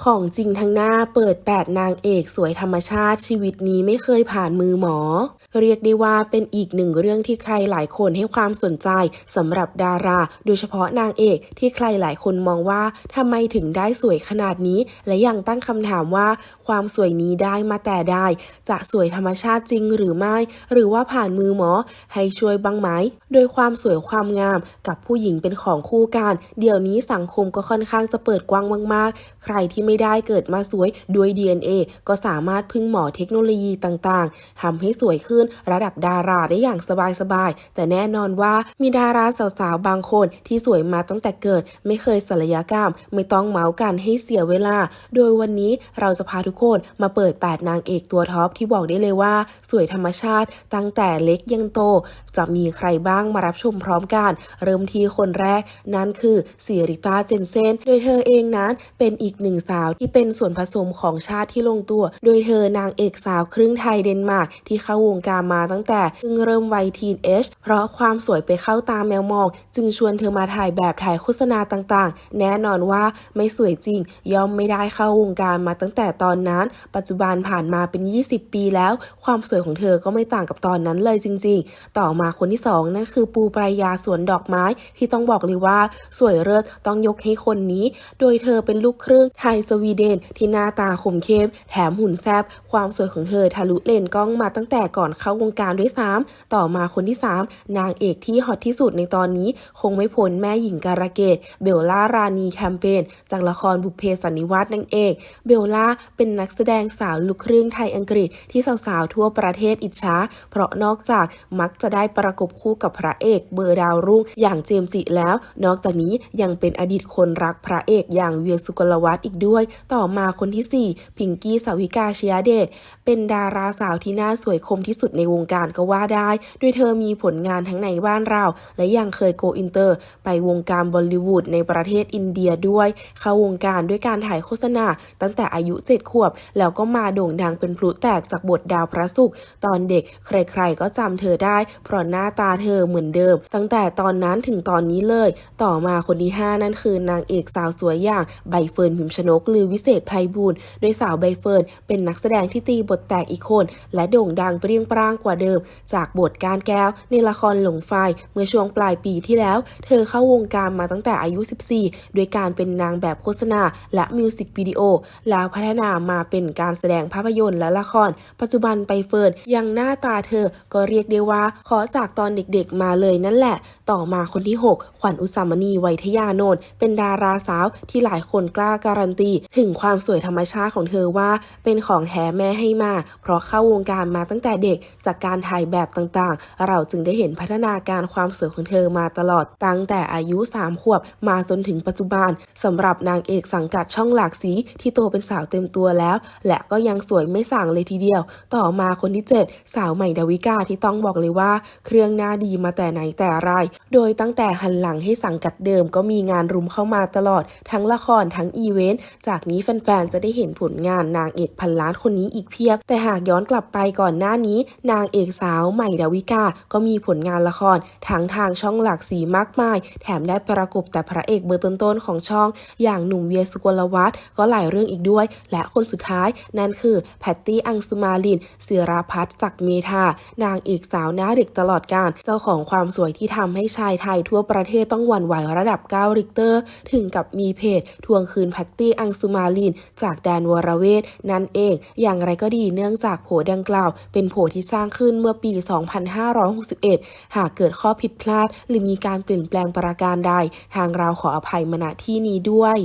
ของจริงทั้งหน้าเปิด 8 นางเอกสวยธรรมชาติชีวิตนี้ไม่เคยผ่านมือหมอ เรียกได้ว่าเป็นอีกหนึ่งเรื่องที่ใครหลายคนให้ความสนใจสำหรับดารา โดยเฉพาะนางเอกที่ใครหลายคนมองว่าทำไมถึงได้สวยขนาดนี้ และยังตั้งคำถามว่า ความสวยนี้ได้มาแต่ได้ จะสวยธรรมชาติจริงหรือไม่ หรือว่าผ่านมือหมอ ให้ช่วยบ้างไหมโดยความสวยความงามกับผู้หญิงเป็นของคู่กันเดี๋ยวนี้สังคมก็ค่อนข้างจะเปิดกว้างมากๆ ใครที่ไม่ได้เกิดมาสวยด้วย DNA ก็สามารถพึ่งหมอเทคโนโลยีต่างๆทำให้สวยขึ้นระดับดาราได้อย่างสบายๆ แต่แน่นอนว่ามีดาราสาวๆ บางคนที่สวยมาตั้งแต่เกิด ไม่เคยศัลยกรรม ไม่ต้องเมาส์กันให้เสียเวลา โดยวันนี้เราจะพาทุกคนมาเปิด 8 นางเอกตัวท็อปที่บอกได้เลยว่า สวยธรรมชาติตั้งแต่เล็กยังโต จะมีใครบ้างมารับชมพร้อมกัน เริ่มที่คนแรก นั่นคือสิริต้าเจนเซน โดยเธอเองนั้นเป็นอีกหนึ่งสาวที่เป็นส่วนผสมของชาติที่ลงตัว โดยเธอนางเอกสาวครึ่งไทยเดนมาร์กที่เข้าวงการมาตั้งแต่เพิ่งเริ่มวัยทีนเอชเพราะความสวยไปเข้าตามแมวมอง จึงชวนเธอมาถ่ายแบบถ่ายโฆษณาต่างๆ แน่นอนว่าไม่สวยจริง ย่อมไม่ได้เข้าวงการมาตั้งแต่ตอนนั้น ปัจจุบันผ่านมาเป็น 20 ปีแล้ว ความสวยของเธอก็ไม่ต่างกับตอนนั้นเลยจริง ๆ ต่อมาคนที่สองนั่นคือปูปรายาสวนดอกไม้ที่ต้องบอกเลยว่าสวยเลิศต้องยกให้คนนี้ โดยเธอเป็นลูกครึ่งไทยสวีเดนที่หน้าตาคมเข้มแถมหุ่นแซบความสวยของเธอทะลุเลนกล้องมาตั้งแต่ก่อนเข้าวงการด้วยซ้ำต่อมาคนที่ 3 นางเอกที่ฮอตที่สุดในตอนนี้ คงไม่พ้นแม่หญิงการะเกดเบลล่ารานีแคมเปญจากละครบุพเพสันนิวาสนั่นเองเบลล่าเป็นนักแสดงสาวลูกครึ่งไทยอังกฤษที่สาวๆทั่วประเทศอิจฉาเพราะนอกจากมักจะได้ประกบคู่กับพระเอกเบอร์ดาวรุ่งอย่างเจมส์จิแล้ว นอกจากนี้ยังเป็นอดีตคนรักพระเอกอย่างเวียสุกลวัฒน์อีกด้วยต่อมาคนที่ 4 พิงกี้สาวิกาชยเดชเป็นดาราสาวที่น่าสวยคมที่สุดในวงการก็ว่าได้ โดยเธอมีผลงานทั้งในบ้านเรา และยังเคยโกอินเตอร์ ไปวงการบอลลิวูดในประเทศอินเดียด้วย เข้าวงการด้วยการถ่ายโฆษณา ตั้งแต่อายุ 7 ขวบ แล้วก็มาโด่งดังเป็นพลุแตกจากบทดาวพระศุกร์ตอนเด็กใครๆก็จำเธอได้ เพราะหน้าตาเธอเหมือนเดิม ตั้งแต่ตอนนั้นถึงตอนนี้เลย ต่อมาคนที่ 5 นั่นคือนางเอกสาวสวยอย่างใบเฟิร์นพิมชนกหรือวิเศษไพบูลโดยสาวใบเฟิร์นเป็นนักแสดงที่ตีบทแตกอีกคน และโด่งดังเปรี้ยงปร้างกว่าเดิม จากบทการแก้ว ในละครหลงไฟเมื่อช่วงปลายปีที่แล้ว เธอเข้าวงการมาตั้งแต่อายุ 14ด้วยการเป็นนางแบบโฆษณาและมิวสิกวิดีโอ แล้วพัฒนามาเป็นการแสดงภาพยนตร์และละคร ปัจจุบันไปเฟิร์นยังหน้าตาเธอก็เรียกได้ว่าขอจากตอนเด็กๆมาเลยนั่นแหละ ต่อมาคนที่ 6 ขวัญอุสามณีไวยทยานนท์เป็นดาราสาวที่หลายคนกล้าการันตีถึงความสวยธรรมชาติของเธอว่า เป็นของแท้แม่ให้มา เพราะเข้าวงการมาตั้งแต่เด็กจากการถ่ายแบบต่างๆ เราจึงได้เห็นพัฒนาการความสวยของเธอมาตลอดตั้งแต่อายุ 3 ขวบมาจนถึงปัจจุบันสำหรับนางเอกสังกัดช่องหลากสีที่โตเป็นสาวเต็มตัวแล้ว และก็ยังสวยไม่สั่งเลยทีเดียว ต่อมาคนที่ 7 สาวใหม่ดาวิกาที่ต้องบอกเลยว่า เครื่องหน้าดีมาแต่ไหนแต่ไร โดยตั้งแต่หันหลังให้สังกัดเดิมก็มีงานรุมเข้ามาตลอด ทั้งละครทั้งอีเวนต์จากนี้แฟนๆ จะได้เห็นผลงานนางเอกพันล้านคนนี้อีกเพียบ แต่หากย้อนกลับไปก่อนหน้านี้ นางเอกสาวใหม่ดาวิกา ก็มีผลงานละครทั้งทางช่องหลากสีมากมาย แถมได้ประกบแต่พระเอกเบอร์ต้นๆของช่อง อย่างหนุ่มเวียสุกลวัฒน์ก็หลายเรื่องอีกด้วย และคนสุดท้ายนั่นคือแพตตี้อังสุมาลินศิราพัฒน์ศักเมธานางเอกสาวหน้าเด็กตลอดการเจ้าของความสวยที่ทำให้ชายไทยทั่วประเทศต้องหวั่นไหวระดับ9ริกเตอร์ ถึงกับมีเพจทวงคืนแพตตี้อังสุมาลิน จากแดนวรเวทนั่นเอง อย่างไรก็ดีเนื่องจากโผดังกล่าว เป็นโผที่สร้างขึ้นเมื่อปี 2561 หากเกิดข้อผิดพลาด หรือมีการเปลี่ยนแปลงประการใด ทางเราขออภัยมาณที่นี้ด้วย